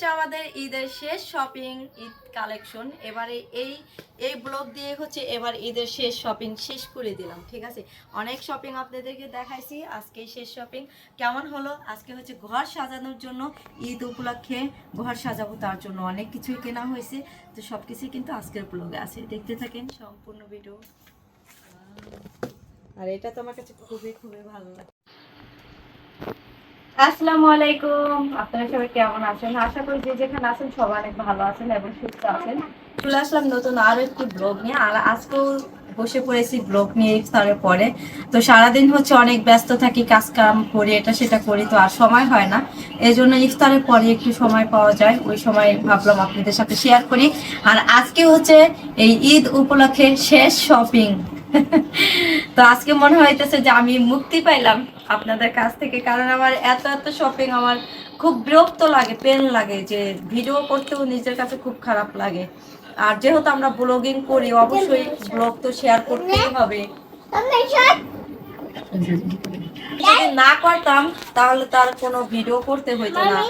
হচ্ছে আমাদের ঈদের শেষ শপিং ঈদ কালেকশন এবারে এই এই ব্লগ দিয়ে হচ্ছে এবার ঈদের শেষ শপিং শেষ করে দিলাম, ঠিক আছে? অনেক শপিং আপনাদেরকে দেখাইছি, আজকে শেষ শপিং কেমন হলো? আজকে হচ্ছে ঘর সাজানোর জন্য, ঈদ উপলক্ষে ঘর সাজাবো, তার জন্য অনেক কিছুই কেনা হয়েছে। তো সব কিছুই কিন্তু আজকের ব্লগে আছে। দেখতে থাকেন সম্পূর্ণ ভিডিও আর এটা তো আমার কাছে খুবই খুবই ভালো লাগে। আসসালামু আলাইকুম। আপনারা সবাই কেমন আছেন? আশা করি যে যেখানে আছেন সবাই অনেক ভালো আছেন এবং সুস্থ আছেন। চলে আসলাম নতুন আরও একটি ব্লগ নিয়ে। আর আজকেও বসে পড়েছি ব্লগ নিয়ে ইফতারের পরে। তো সারাদিন হচ্ছে অনেক ব্যস্ত থাকি কাজ কাম করি এটা সেটা করি, তো আর সময় হয় না। এই জন্য ইফতারের পরে একটু সময় পাওয়া যায়। ওই সময় ভাবলাম আপনাদের সাথে শেয়ার করি। আর আজকে হচ্ছে এই ঈদ উপলক্ষে শেষ শপিং তো আজকে মনে হইতেছে যে আমি মুক্তি পাইলাম। আপনাদের কাছ থেকে, কারণ আমার এত এত শপিং আমার খুব বিরক্ত লাগে পেন লাগে যে ভিডিও করতেও নিজের কাছে খুব খারাপ লাগে। আর যেহেতু আমরা ব্লগিং করি, অবশ্যই ব্লগ তো শেয়ার করতেই হবে। যদি না করতাম, তাহলে তার কোনো ভিডিও করতে হইতো না।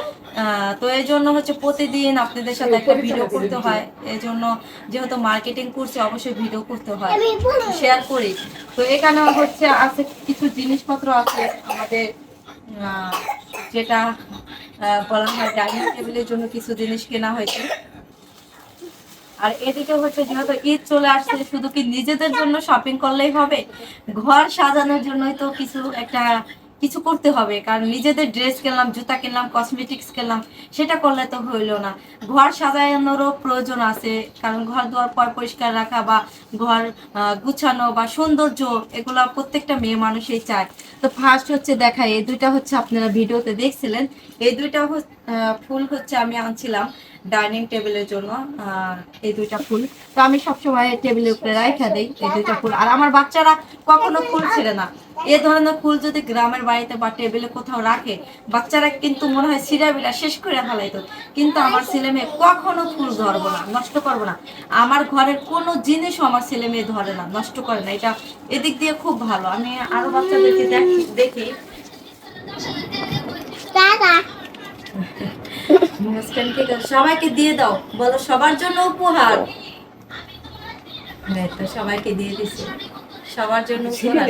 তো এই জন্য হচ্ছে প্রতিদিন আপনাদের সাথে একটা ভিডিও করতে হয়। এই জন্য যেহেতু মার্কেটিং করছি অবশ্যই ভিডিও করতে হয়। শেয়ার করি। তো এখানে হচ্ছে আছে কিছু জিনিসপত্র আছে আমাদের আহ, যেটা বলা হয় ডাইনিং টেবিলের জন্য কিছু জিনিস কেনা হয়েছে। আর এদিকে হচ্ছে যেহেতু ঈদ চলে আসছে শুধু কি নিজেদের জন্য শপিং করলেই হবে? ঘর সাজানোর জন্যই তো কিছু একটা কিছু করতে হবে, কারণ নিজেদের ড্রেস কিনলাম, জুতা কিনলাম কসমেটিক্স কিনলাম, সেটা করলে তো হইল না। ঘর সাজানোরও প্রয়োজন আছে, কারণ ঘর দুয়ার পর পরিষ্কার রাখা বা ঘর গুছানো বা সৌন্দর্য, এগুলো প্রত্যেকটা মেয়ে মানুষই চায়। তো ফার্স্ট হচ্ছে দেখা, এই দুইটা হচ্ছে আপনারা ভিডিওতে দেখছিলেন, এই দুইটা ফুল হচ্ছে আমি আনছিলাম। ডাইনিং টেবিলের জন্য এই দুইটা ফুল। তো আমি সবসময় টেবিলের উপরে রাখা দিই এই দুইটা ফুল। আর আমার বাচ্চারা কখনো ফুল ছেড়ে না। এ ধরনের ফুল যদি গ্রামের বাড়িতে বা টেবিলে কোথাও রাখে, বাচ্চারা কিন্তু মনে হয় সিরাবিরা শেষ করে ফেলাইতো। কিন্তু আমার ছেলে মেয়ে কখনো ফুল ধরবো না, নষ্ট করব না। আমার ঘরের কোনো জিনিসও আমার ছেলে মেয়ে ধরে না, নষ্ট করে না। এটা এদিক দিয়ে খুব ভালো। আমি আরও বাচ্চাদেরকে দেখি দেখি। মুস্কান সবাইকে দিয়ে দাও। বলো সবার জন্য উপহার। তো সবাইকে দিয়ে দিছি। সবার জন্য উপহার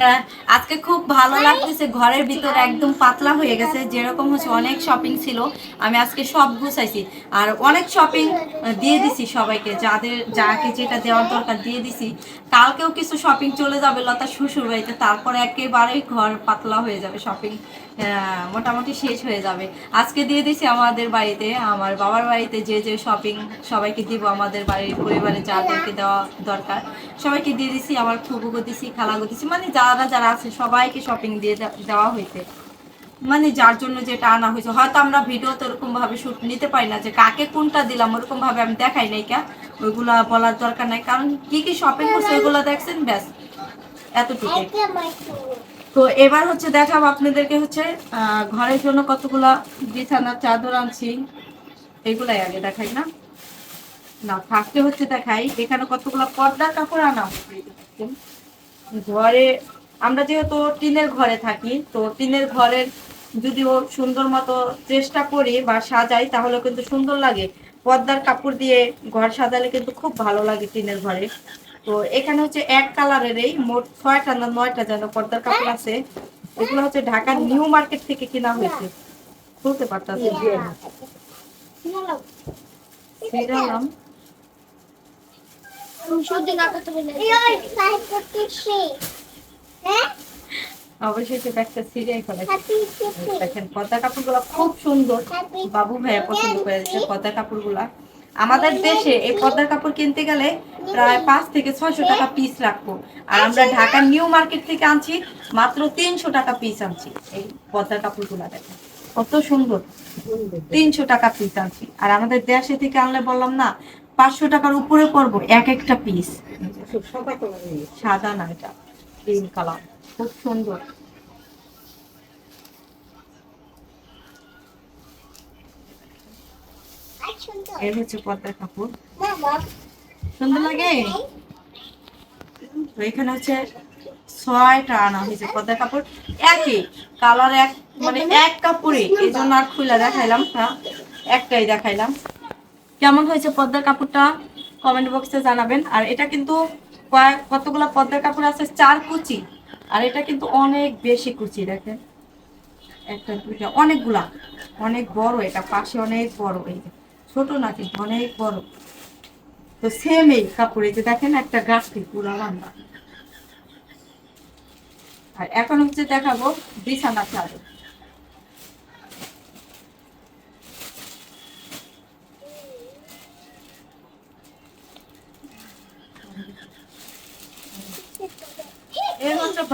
না? আজকে খুব ভালো লাগতেছে ঘরের ভিতরে একদম পাতলা হয়ে গেছে। যেরকম হচ্ছে অনেক শপিং ছিল। আমি আজকে সব গুছাইছি। আর অনেক শপিং দিয়ে দিছি সবাইকে। যাদের যাকে যেটা দেওয়ার দরকার দিয়ে দিছি। কালকেও কিছু শপিং চলে যাবে লতা শ্বশুর বাড়িতে তারপরে একেবারেই ঘর পাতলা হয়ে যাবে শপিং মোটামুটি শেষ হয়ে যাবে। আজকে দিয়ে দিছি আমাদের বাড়িতে, আমার বাবার বাড়িতে যে যে শপিং সবাইকে দিব, আমাদের বাড়ির পরিবারে যাদেরকে দেওয়া দরকার, সবাইকে দিয়ে দিছি আমার ফুবুকে দিছি, খালাকে দিছি মানে যারা যারা আছে সবাইকে শপিং দিয়ে দেওয়া হয়েছে। মানে যার জন্য যেটা আনা হয়েছে, হয়তো আমরা ভিডিওতে ওরকম ভাবে শুট নিতে পারি না, যে কাকে কোনটা দিলাম ওরকম ভাবে আমি দেখাই নাই কে, ওইগুলো বলার দরকার নাই, কারণ কি কি শপিং করছে ওইগুলো দেখছেন, ব্যাস এতটুকু তো এবার হচ্ছে দেখাবো আপনাদেরকে হচ্ছে ঘরের জন্য কতগুলা বিছানার চাদর আনছি। এগুলাই আগে দেখাই না। না ফার্স্টে হচ্ছে দেখাই, এখানে কতগুলা পর্দার কাপড় আনা। ঘরে, আমরা যেহেতু টিনের ঘরে থাকি, তো টিনের ঘরের যদি ও সুন্দর মতো চেষ্টা করি বা সাজাই তাহলে কিন্তু সুন্দর লাগে। পর্দার কাপড় দিয়ে ঘর সাজালে কিন্তু খুব ভালো লাগে টিনের ঘরে। তো এখানে হচ্ছে এক কালারের এই মোট ছয়টা না নয়টা যেন পর্দার কাপড় আছে, এগুলো হচ্ছে ঢাকার নিউ মার্কেট থেকে কেনা হয়েছে। খুলতে পারতাছি একটা সিরিয়াল দেখেন পর্দা কাপড়গুলো খুব সুন্দর। বাবু ভাইয়া পছন্দ করেছে পর্দা কাপড়গুলা। আমাদের দেশে এই পর্দার কাপড় কিনতে গেলে প্রায় পাঁচ থেকে ছয়শো টাকা পিস রাখব। আর আমরা ঢাকার নিউ মার্কেট থেকে আনছি, মাত্র তিনশো টাকা পিস আনছি। এই পর্দার কাপড়গুলা দেখেন কত সুন্দর। তিনশো টাকা পিস আনছি। আর আমাদের দেশে থেকে আনলে বললাম না, পাঁচশো টাকার উপরে পড়ব এক একটা পিস সাদা না এটা গ্রিন কালার খুব সুন্দর। হচ্ছে কাপড়। সুন্দর লাগে? এখানে হচ্ছে ছয়টা আনা হয়েছে কাপড়। একই কালার, এক মানে এক কাপড়ে। এই জন্য আর খুলে দেখাইলাম একটাই দেখাইলাম। কেমন হয়েছে পদ্মার কাপড়টা? কমেন্ট বক্সে জানাবেন। আর এটা কিন্তু কতগুলো পদ্মার কাপড় আছে? চার কুচি। আর এটা কিন্তু অনেক বেশি কুচি, দেখেন। একটা, দুইটা, অনেকগুলা। অনেক বড় এটা, পাশে অনেক বড় এই। ছোট না কিন্তু অনেক বড়? তো সেম এই কাপড়ে যে দেখেন একটা গাছটি পুরা বান্ধা আর এখন হচ্ছে দেখাবো বিছানা চাদর।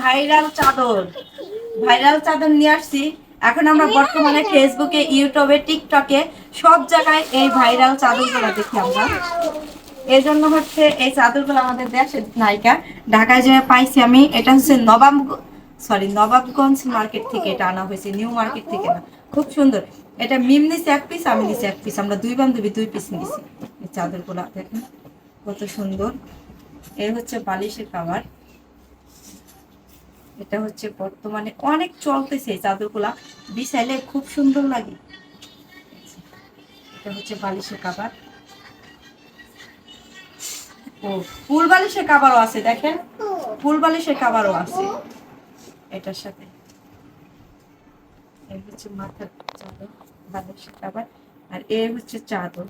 ভাইরাল চাদর। ভাইরাল চাদর নিয়ে আসছি। এখন আমরা বর্তমানে ফেসবুকে ইউটিউবে টিকটকে সব জায়গায় এই ভাইরাল চাদরগুলো দেখি আমরা। এই জন্য হচ্ছে এই চাদরগুলো আমাদের দেশের নায়িকা। ঢাকায় যে পাইছি আমি, এটা হচ্ছে নবাব সরি নবাবগঞ্জ মার্কেট থেকে এটা আনা হয়েছে, নিউ মার্কেট থেকে না। খুব সুন্দর। এটা মিম নিছে এক পিস আমি নিছি এক পিস আমরা দুই বান্ধবী দুই পিস নিছি। এই চাদরগুলো দেখেন, কত সুন্দর। এর হচ্ছে বালিশের কাভার। এটা হচ্ছে বর্তমানে অনেক চলতেছে এই চাদরগুলা। বিছাইলে খুব সুন্দর লাগে। এটা হচ্ছে বালিশের কাবার ও ফুল বালিশের কাবারও আছে দেখেন? ফুল বালিশের কাবারও আছে। এটার সাথে। এই হচ্ছে মাথার চাদর বালিশের কাবার আর এ হচ্ছে চাদর।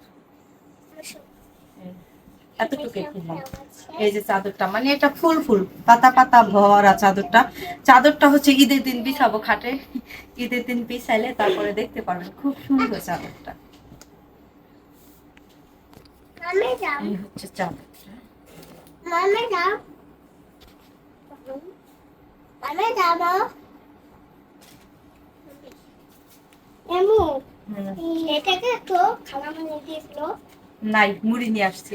এই, যে চাদরটা মানে এটা ফুল ফুল পাতা পাতা ভরা চাদরটা। চাদরটা হচ্ছে ঈদের দিন বিছাবো খাটে। ঈদের দিন বিছাইলে তারপরে দেখতে পারবেন খুব সুন্দর চাদরটা। এই হচ্ছে চাদরটা এটাকে তো খালা মানে দিয়েছিল। নাই মুড়ি নিয়ে আসছি।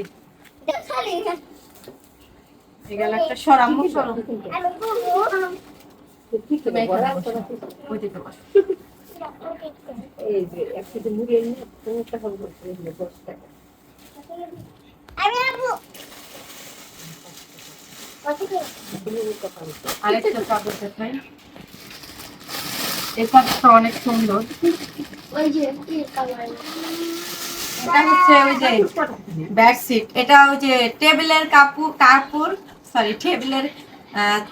এগুলো একটা সরাম সরম। আমি বলব তুমি এখানে বসো। ওইদিকে বসো। এই যে একসাথে মুড়ি এনে পনেরো টাকা দশ টাকা। আরেকটা চাদর দেখাই। এই চাদরটা অনেক সুন্দর। ওই যে কি কালার এটা হচ্ছে ওই যে ব্যাক এটা ওই যে টেবিলের কাপড় কাপড় সরি টেবিলের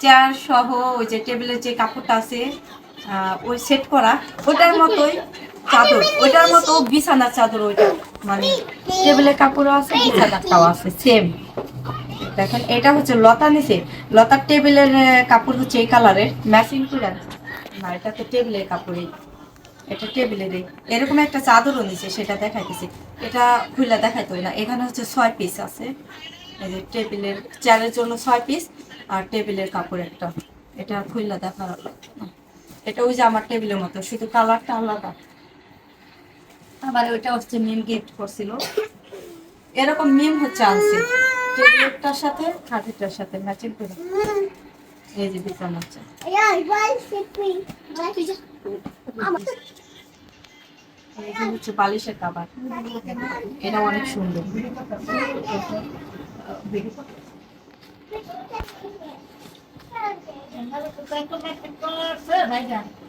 চেয়ার সহ ওই যে টেবিলের যে কাপড়টা আছে ওই সেট করা। ওটার মতোই। চাদর ওইটার মতো বিছানার চাদর ওইটা মানে টেবিলের কাপড়ও আছে বিছানারটাও আছে সেম দেখেন এটা হচ্ছে লতা নিচে। লতার টেবিলের কাপড় হচ্ছে এই কালারের ম্যাচিং করে না এটা তো টেবিলের কাপড়ই এটা টেবিলের এরকম একটা চাদরও নিচে সেটা দেখাইতেছি। এটা খুলে দেখাইতো না। এখানে হচ্ছে ছয় পিস আছে। এই যে টেবিলের চেয়ারের জন্য ছয় পিস আর টেবিলের কাপড় একটা। এটা খুলে দেখা এটা ওই যে আমার টেবিলের মতো শুধু কালারটা আলাদা। আবার ওইটা হচ্ছে মিম গিফট করছিল। এরকম মিম হচ্ছে আনছে। টেবিলেরটার সাথে, খাটেরটার সাথে ম্যাচিং করে। এই যে বিছানা হচ্ছে এই হচ্ছে বালিশের কাবার। এটা অনেক সুন্দর। যে দুটা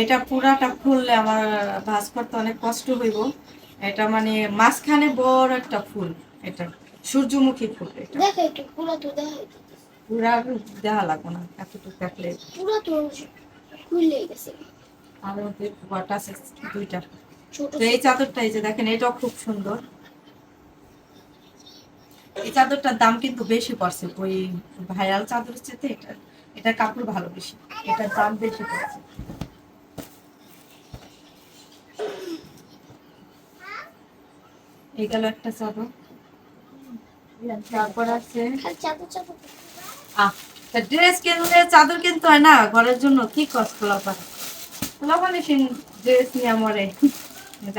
এটা পুরাটা খুললে আমার ভাঁজ করতে অনেক কষ্ট হইব এটা মানে মাঝখানে বড় একটা ফুল, এটা সূর্যমুখী ফুল এটা দেখো পুরো তো দেখো। পুরা দেখা লাগবো না এতটুকু দেখলে। পুরো তো খুলে গেছে। আর ওদের গোটা আছে দুইটা। তো এই চাদরটা এই যে দেখেন এটাও খুব সুন্দর। এই চাদরটার দাম কিন্তু বেশি পড়ছে ওই ভাইরাল চাদরের চেয়ে এটা এটা কাপড় ভালো বেশি এটার দাম বেশি পড়ছে। এই গেল একটা চাদর। তারপর আছে চাদর চাদর। ড্রেস কিনলে চাদর কিনতে হয় না? ঘরের জন্য কি কষ্ট খোলাপানি ড্রেস নিয়ে মরে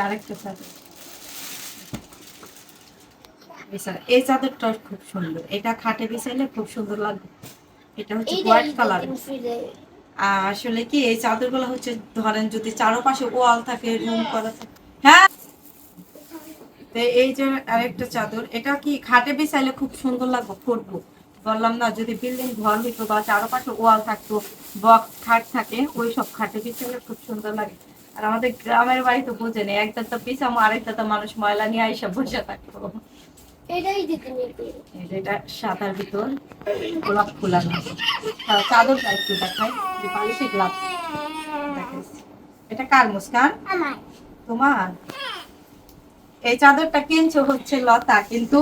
আরেকটা চাদর। এই চাদরটা খুব সুন্দর। এটা খাটে বিছাইলে খুব সুন্দর লাগবে। এটা হচ্ছে হোয়াইট কালার আর আসলে কি এই চাদরগুলো হচ্ছে ধরেন যদি চারপাশে ওয়াল থাকে রুম করা থাকে। হ্যাঁ? এই যে আরেকটা চাদর এটা কি খাটে বিছাইলে খুব সুন্দর লাগবে? ফুটবো বললাম না যদি বিল্ডিং ঘর হইতো বা চারপাশে ওয়াল থাকতো বক্স খাট থাকে ওই সব খাটে বিছাইলে খুব সুন্দর লাগে। আর আমাদের গ্রামের বাড়ি তো বোঝেনি একটা তো পিছামো আরেকটা তো মানুষ ময়লা নিয়ে আইসা বসে থাকতো। এটাই এটি। এই যে এটা সাদার ভিতর গোলাপ ফুলানো। আর চাদরটা একটু দেখাই যে বালিশে গোলাপ। দেখাইছি। এটা কার মুস্কান? তোমার? এই চাদরটা কিনছো হচ্ছে লতা কিন্তু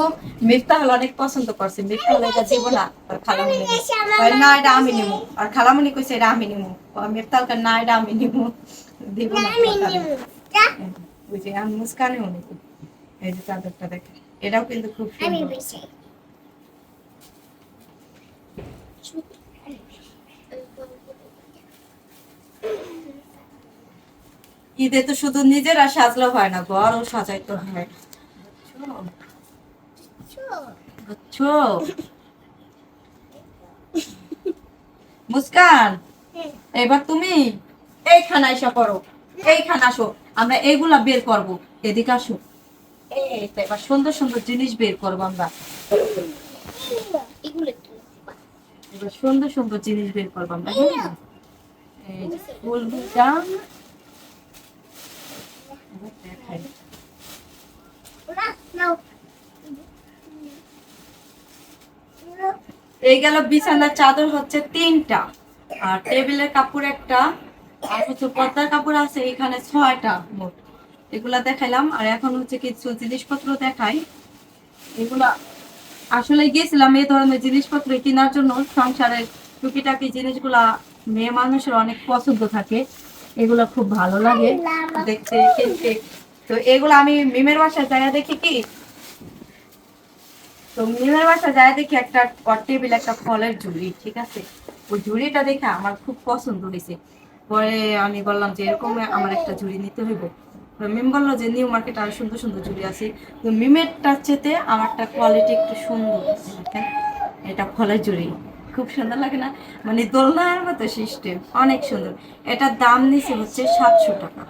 মিফতা হল অনেক পছন্দ করছে। মিফতা হল এটা দিব না আর খালামুনি না এটা আমি নিমু আর খালামুনি কইছে এটা আমি নিমু আর মিফতা হলকে না এটা আমি নিমু দিব না আমি। বুঝি মুস্কানে উনি এই যে চাদরটা দেখে এটাও কিন্তু খুব সুন্দর। ঈদে তো শুধু নিজেরা সাজলে হয় না, ঘরও সাজাইতে হয়। মুস্কান, এবার তুমি এইখানে এসে পড়ো, এইখানে আসো, আমরা এইগুলা বের করব। এদিকে আসো। এবার সুন্দর সুন্দর জিনিস বের করব আমরা। সুন্দর সুন্দর জিনিস বের করব আমরা হ্যাঁ? এই যে ফুলটা এবার দেখাই। না, নাও। এই গেল বিছানার চাদর হচ্ছে তিনটা, আর টেবিলের কাপড় একটা, আর হচ্ছে পর্দার কাপড় আছে, এখানে ছয়টা মোট। এগুলা দেখাইলাম, আর এখন হচ্ছে কিছু জিনিসপত্র দেখাই। এগুলা আসলে গেছিলাম এই ধরনের জিনিসপত্র কেনার জন্য, সংসারের টুকিটাকি জিনিসগুলা মেয়ে মানুষের অনেক পছন্দ থাকে, এগুলা খুব ভালো লাগে দেখতে তো এগুলো আমি মিমের বাসায় যাই দেখি কি তো মিমের বাসা যায় দেখি একটা টেবিল একটা ফলের ঝুড়ি, ঠিক আছে? ওই ঝুড়িটা দেখে আমার খুব পছন্দ হয়েছে। পরে আমি বললাম যে এরকম আমার একটা ঝুড়ি নিতে হইব। মিম বলল যে, নিউ মার্কেট আর সুন্দর সুন্দর ঝুড়ি আছে। তো মিমেরটার চেতে আমারটা কোয়ালিটি একটু সুন্দর এটা ফলের ঝুড়ি। খুব সুন্দর লাগে না? মানে দোলনার মতো সিস্টেম, অনেক সুন্দর। এটার দাম নিচে হচ্ছে সাতশো টাকা।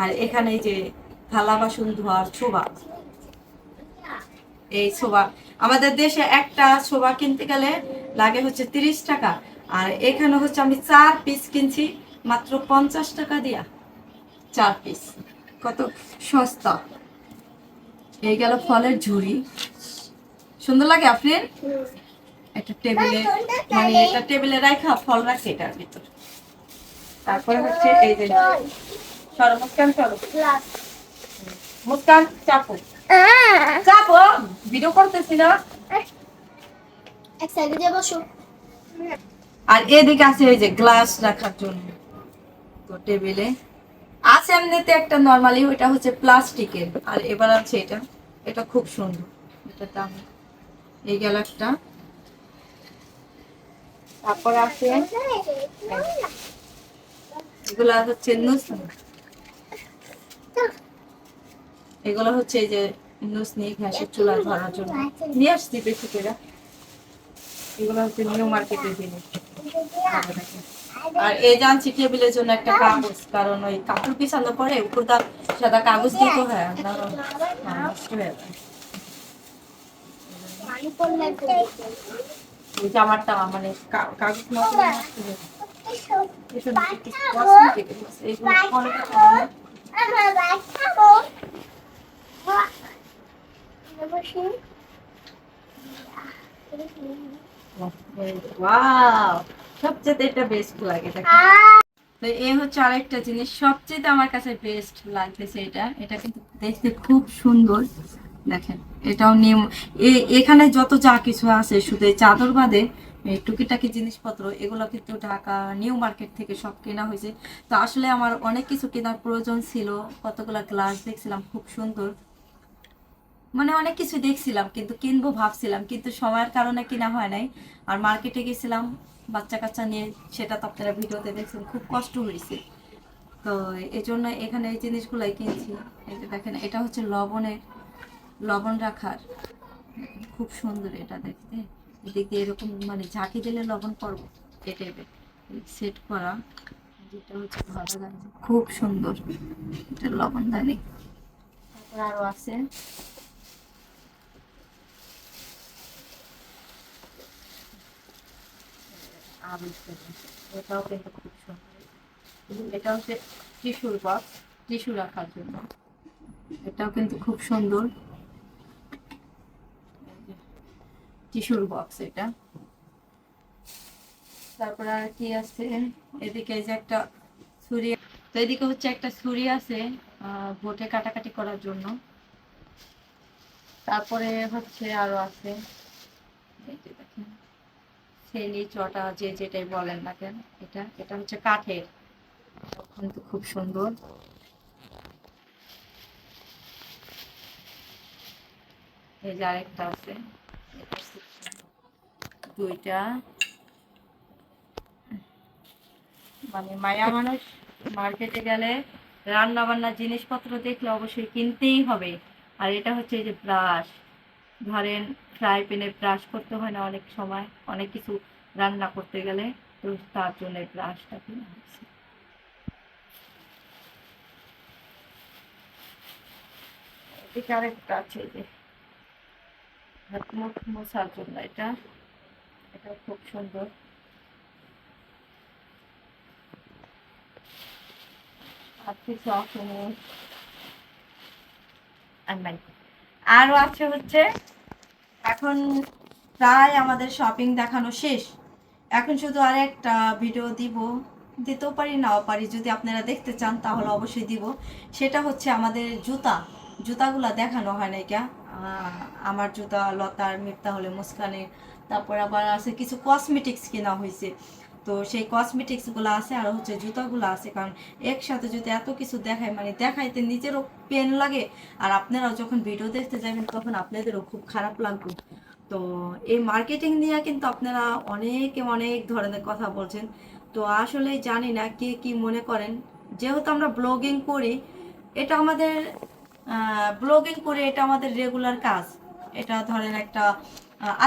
আর এখানে যে থালা বাসন ধোয়ার ছোবা এই ছোবা। আমাদের দেশে একটা ছোবা কিনতে গেলে লাগে হচ্ছে তিরিশ টাকা। আর এখানে হচ্ছে আমি চার পিস কিনছি, মাত্র পঞ্চাশ টাকা দিয়া। চার পিস কত সস্তা। এই গেল ফলের ঝুড়ি। সুন্দর লাগে আপনি একটা টেবিলে মানে এটা টেবিলে রাখা ফল রাখে এটার ভিতর। তারপরে হচ্ছে এই যে সরো, মুস্কান সরো। মুস্কান, চাপো! চাপো ভিডিও করতেছি না। এক সাইডে দিয়ে বসো। আর এদিকে আছে ওই যে গ্লাস রাখার জন্য। তো টেবিলে আছে এমনিতে একটা নর্মালি ওইটা হচ্ছে প্লাস্টিকের। আর এবার আছে এটা। এটা খুব সুন্দর। এটা দাম। এই গেল একটা। তারপরে আছে এগুলা হচ্ছে নুসনি এগুলো হচ্ছে এই যে নুসনি ঘাসের চুলা ধরার জন্য। নিয়ে আসছি বেশি করে এগুলো হচ্ছে নিউ মার্কেটের জিনিস। আর এই জানছি টেবিলের জন্য একটা কাগজ কারণ ওই কাপড় পিছানো পরে উপরটা সাদা কাগজ দিতে হয় হ্যাঁ, জামারটা মানে কাগজ নষ্ট হয়ে নষ্ট হয়ে যায়। এসব একটু cosmetic আছে, এগুলো পরে টাকা আমার বাইক খাব বসে ওয়াও সুন্দর। দেখেন, এটাও এখানে যত যা কিছু আছে, শুধু চাদর বাদে টুকিটাকি জিনিসপত্র, এগুলো কিন্তু ঢাকা, নিউ মার্কেট থেকে সব কেনা হয়েছে। তো আসলে আমার অনেক কিছু কেনার প্রয়োজন ছিল। কতগুলা গ্লাস দেখছিলাম, খুব সুন্দর। মানে অনেক কিছু দেখছিলাম, কিন্তু কিনবো ভাবছিলাম, কিন্তু সময়ের কারণে কিনা হয় নাই। আর মার্কেটে গেছিলাম বাচ্চা কাচ্চা নিয়ে, সেটা তো আপনারা ভিডিওতে দেখছেন, খুব কষ্ট হয়েছে। তো এই জন্য এখানে এই জিনিসগুলাই কিনছি। যে দেখেন, এটা হচ্ছে লবণের, লবণ রাখার। খুব সুন্দর এটা দেখতে। এদিক দিয়ে এরকম মানে ঝাঁকি দিলে লবণ পড়ব এ টাইপের সেট করা। যেটা হচ্ছে ভালো খুব সুন্দর। এটা লবণদানি তারপর আরও আছে। তেল। এটাও কিন্তু খুব সুন্দর এটা হচ্ছে বক্স রাখার জন্য এটাও কিন্তু খুব সুন্দর বক্স এটা তারপর আর কি আছে এদিকে যে একটা ছুরি তো এদিকে হচ্ছে একটা ছুরি আছে বোটে কাটাকাটি করার জন্য তারপরে হচ্ছে আরও আছে ছেলি চটা, যে যেটাই বলেন না কেন, এটা এটা হচ্ছে কাঠের। কিন্তু খুব সুন্দর। এই যে আরেকটা আছে। দুইটা। মানে মায়া মানুষ মার্কেটে গেলে রান্না বান্নার জিনিসপত্র দেখলে অবশ্যই কিনতেই হবে। আর এটা হচ্ছে এই যে ব্রাশ। ধরেন ফ্রাই প্যানে ব্রাশ করতে হয় না অনেক সময়, অনেক কিছু রান্না করতে গেলে, তো তার জন্য ব্রাশটা কিনা যে হাত মুখ মোছার জন্য এটা এটা খুব সুন্দর। আর কিছু আর আরও আছে হচ্ছে, এখন প্রায় আমাদের শপিং দেখানো শেষ। এখন শুধু আর একটা ভিডিও দিব, দিতেও পারি, নাও পারি, যদি আপনারা দেখতে চান তাহলে অবশ্যই দিব। সেটা হচ্ছে আমাদের জুতা। জুতাগুলা দেখানো হয় না এটা আমার জুতা, লতার মিফতা হলে মুস্কানের, তারপর আবার আছে কিছু কসমেটিক্স কেনা হয়েছে তো সেই কসমেটিক্সগুলো আছে আর হচ্ছে জুতাগুলো আছে, কারণ একসাথে যদি এত কিছু দেখায় মানে দেখাইতে নিজেরও পেন লাগে আর আপনারাও যখন ভিডিও দেখতে যাবেন তখন আপনাদেরও খুব খারাপ লাগবে। তো এই মার্কেটিং নিয়ে কিন্তু আপনারা অনেকে অনেক ধরনের কথা বলছেন। তো আসলে জানি না কে কি মনে করেন। যেহেতু আমরা ব্লগিং করি, এটা আমাদের ব্লগিং করে এটা আমাদের রেগুলার কাজ। এটা ধরেন একটা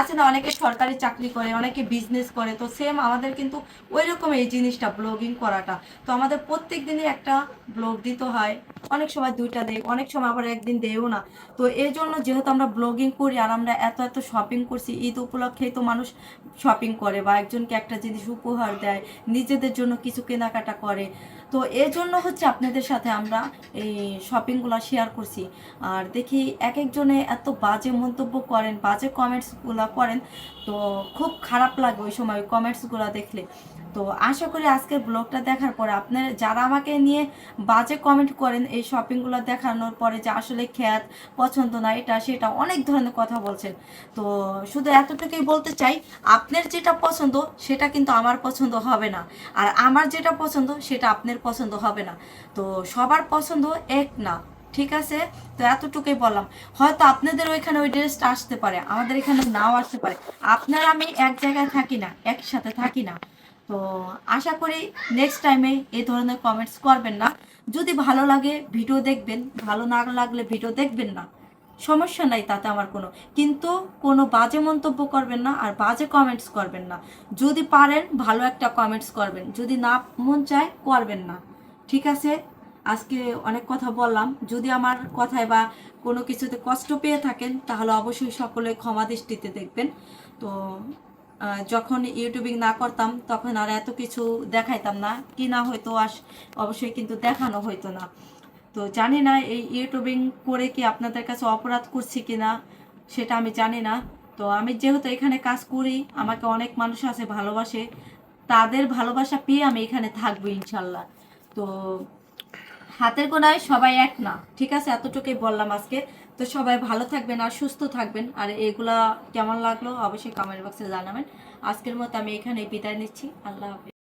আছে না, অনেকে সরকারি চাকরি করে, অনেকে বিজনেস করে, তো সেম আমাদের কিন্তু ওই রকম এই জিনিসটা ব্লগিং করাটা। তো আমাদের প্রত্যেক দিনই একটা ব্লগ দিতে হয়। অনেক সময় দুইটা দেয় অনেক সময় আবার একদিন দেও না। তো এই জন্য যেহেতু আমরা ব্লগিং করি আর আমরা এত এত শপিং করছি, ঈদ উপলক্ষেই তো মানুষ শপিং করে বা একজনকে একটা জিনিস উপহার দেয়, নিজেদের জন্য কিছু কেনাকাটা করে। তো এর জন্য হচ্ছে আপনাদের সাথে আমরা এই শপিংগুলো শেয়ার করছি। আর দেখি এক একজনে এত বাজে মন্তব্য করেন, বাজে কমেন্টসগুলো করেন, তো খুব খারাপ লাগে ওই সময় কমেন্টসগুলো দেখলে। তো আশা করি আজকের ব্লগটা দেখার পরে আপনার যারা আমাকে নিয়ে বাজে কমেন্ট করেন এই শপিংগুলো দেখানোর পরে যে আসলে খ্যাত, পছন্দ না, এটা, সেটা অনেক ধরনের কথা বলছেন। তো শুধু এতটুকুই বলতে চাই, আপনার যেটা পছন্দ, সেটা কিন্তু আমার পছন্দ হবে না। আর আমার যেটা পছন্দ, সেটা আপনার পছন্দ হবে না। তো সবার পছন্দ এক না, ঠিক আছে? তো এতটুকুই বললাম। হয়তো আপনাদের ওইখানে ওই ড্রেসটা আসতে পারে, আমাদের এখানে নাও আসতে পারে। আপনারা আমি এক জায়গায় থাকি না একসাথে থাকি না। তো আশা করি নেক্সট টাইমে এই ধরনের কমেন্টস করবেন না। যদি ভালো লাগে ভিডিও দেখবেন, ভালো না লাগলে ভিডিও দেখবেন না। সমস্যা নাই, তাতে আমার কোনো। কিন্তু কোনো বাজে মন্তব্য করবেন না আর বাজে কমেন্টস করবেন না। যদি পারেন, ভালো একটা কমেন্টস করবেন। যদি না মন চায়, করবেন না। ঠিক আছে? আজকে অনেক কথা বললাম। যদি আমার কথায় বা কোনো কিছুতে কষ্ট পেয়ে থাকেন, তাহলে অবশ্যই সকলে ক্ষমা দৃষ্টিতে দেখবেন। তো যখন ইউটিউবিং না করতাম, তখন আর এত কিছু দেখাইতাম না। কি না হয়তো আস, অবশ্যই কিন্তু দেখানো হইতো না। তো জানি না এই ইউটিউবিং করে কি আপনাদের কাছে অপরাধ করছি কি না, সেটা আমি জানি না। তো আমি যেহেতু এখানে কাজ করি, আমাকে অনেক মানুষ আছে ভালোবাসে, তাদের ভালোবাসা পেয়ে আমি এখানে থাকব ইনশাল্লাহ। তো হাতের গোনায় সবাই এক না, ঠিক আছে? এতটুকুই বললাম আজকে। তো সবাই ভালো থাকবেন আর সুস্থ থাকবেন। আর এগুলা কেমন লাগল অবশ্যই কমেন্ট বক্সে জানাবেন। আজকের মতো আমি এখানে বিদায় নিচ্ছি। আল্লাহ হাফিজ।